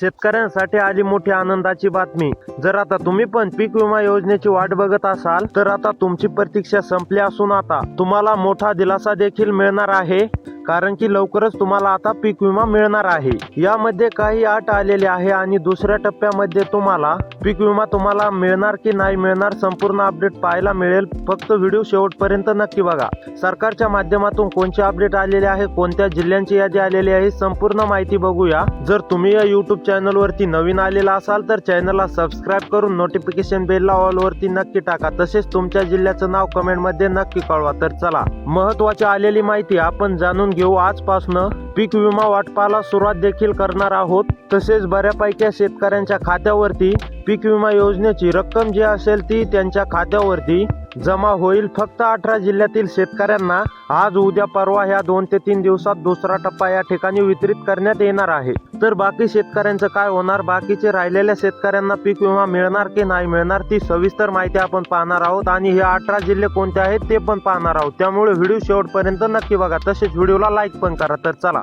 शेतकऱ्यांसाठी आली मोठी आनंदाची बातमी. जर आता तुम्ही पण पीक विमा योजनेची वाट बघत असाल तर आता तुमची प्रतीक्षा संपली असून आता तुम्हाला मोठा दिलासा देखील मिळणार आहे. कारण की लवकरच तुम्हाला आता पीक विमा मिळणार आहे. यामध्ये काही अट आलेली आहे आणि दुसऱ्या टप्प्यामध्ये तुम्हाला पीक विमा तुम्हाला मिळणार की नाही मिळणार संपूर्ण अपडेट पाहायला मिळेल. फक्त व्हिडिओ शेवटपर्यंत नक्की बघा. सरकारच्या माध्यमातून कोणते अपडेट आलेले आहे कोणत्या जिल्ह्यांची यादी आलेली आहे संपूर्ण माहिती बघूया. जर तुम्ही या युट्यूब चॅनल वरती नवीन आलेला असाल तर चॅनलला सबस्क्राईब करून नोटिफिकेशन बेलला ऑल वरती नक्की टाका. तसेच तुमच्या जिल्ह्याचं नाव कमेंटमध्ये नक्की कळवा. तर चला महत्वाची आलेली माहिती आपण जाणून घेऊ. आजपासून पीक विमा वाटपाला सुरुवात देखील करणार आहोत. तसेच बऱ्यापैकी शेतकऱ्यांच्या खात्यावरती पीक विमा योजनेची रक्कम जी असेल ती त्यांच्या खात्यावरती जमा होईल फक्त अठरा जिल्ह्यातील शेतकऱ्यांना. आज उद्या परवा ह्या दोन ते तीन दिवसात दुसरा टप्पा या ठिकाणी वितरित करण्यात येणार आहे. तर बाकी शेतकऱ्यांचं काय होणार? बाकीचे राहिलेल्या शेतकऱ्यांना पीक विमा मिळणार की नाही मिळणार ती सविस्तर माहिती आपण पाहणार आहोत. आणि हे अठरा जिल्हे कोणते आहेत ते पण पाहणार आहोत. त्यामुळे व्हिडिओ शेवटपर्यंत नक्की बघा. तसेच व्हिडिओला लाईक पण करा. तर चला.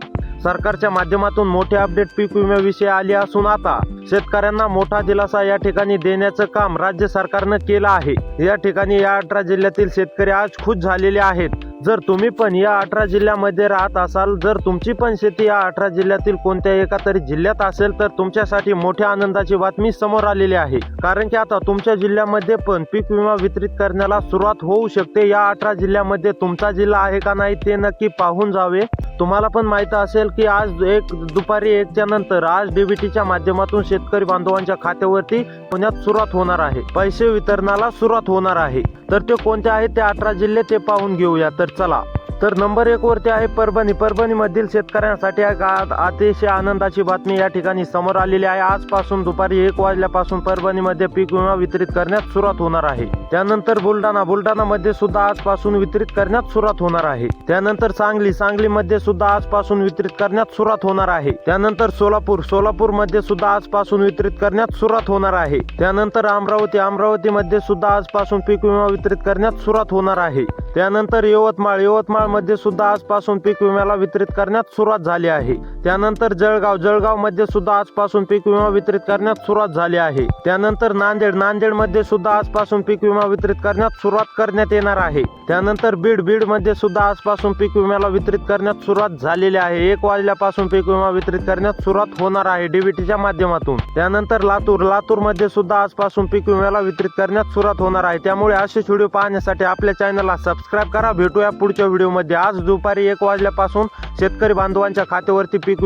सरकारच्या माध्यमातून मोठे अपडेट पीक विम्याविषयी आले असून आता शेतकऱ्यांना मोठा दिलासा या ठिकाणी देण्याचं काम राज्य सरकारनं केलं आहे. या ठिकाणी या अठरा जिल्ह्यातील शेतकरी आज खुश झालेले आहेत. जर तुम्ही पण या अठरा जिल्ह्यामध्ये राहत असाल जर तुमची पण शेती या अठरा जिल्ह्यातील कोणत्या एका तरी जिल्ह्यात असेल तर तुमच्यासाठी मोठ्या आनंदाची बातमी समोर आलेली आहे. कारण की आता तुमच्या जिल्ह्यामध्ये पण पीक विमा वितरित करण्याला सुरुवात होऊ शकते. या अठरा जिल्ह्यामध्ये तुमचा जिल्हा आहे का नाही ते नक्की पाहून जावे. तुम्हाला पण माहीत असेल की आज एक दुपारी एकच्या नंतर आज डीबीटीच्या माध्यमातून शेतकरी बांधवांच्या खात्यावरती पुण्यात सुरुवात होणार आहे. पैसे वितरणाला सुरुवात होणार आहे. तर ते कोणते आहेत ते अठरा जिल्हे ते पाहून घेऊया. तर चला. तर नंबर एक वरती आहे परभणी. परभणी मधील शेतकऱ्यांसाठी अतिशय आनंदाची बातमी या ठिकाणी समोर आलेली आहे. आजपासून दुपारी एक वाजल्यापासून परभणीमध्ये पीक विमा वितरित करण्यात सुरुवात होणार आहे. त्यानंतर बुलढाणा. बुलढाणा मध्ये सुद्धा आजपासून वितरित करण्यात सुरुवात होणार आहे. त्यानंतर सांगली. सांगलीमध्ये सुद्धा आजपासून वितरित करण्यात सुरुवात होणार आहे. त्यानंतर सोलापूर. सोलापूरमध्ये सुद्धा आजपासून वितरित करण्यात सुरुवात होणार आहे. त्यानंतर अमरावती. अमरावती मध्ये सुद्धा आजपासून पीक विमा वितरित करण्यात सुरुवात होणार आहे. त्यानंतर यवतमाळ. यवतमाळ मध्ये सुद्धा आजपासून पीक विम्याला वितरित करण्यात सुरुवात झाली आहे. त्यानंतर जळगाव जळगावमध्ये सुद्धा आजपासून पीक विमा वितरित करण्यात सुरुवात झाली आहे. त्यानंतर नांदेड नांदेडमध्ये सुद्धा आजपासून पीक विमा वितरित करण्यात सुरुवात करण्यात येणार आहे. त्यानंतर बीड बीडमध्ये सुद्धा आजपासून पीक विम्याला वितरित करण्यात सुरुवात झालेली आहे. एक वाजल्यापासून पीक विमा वितरित करण्यात सुरुवात होणार आहे डीबीटीच्या माध्यमातून. त्यानंतर लातूर लातूरमध्ये सुद्धा आजपासून पीक विम्याला वितरित करण्यात सुरुवात होणार आहे. त्यामुळे असेच व्हिडिओ पाहण्यासाठी आपल्या चॅनलला सबस्क्राईब करा. भेटूया पुढच्या व्हिडिओ मध्ये आज दुपारी एक वाजल्यापासून शेतकरी बांधवांच्या खात्यावरती पीक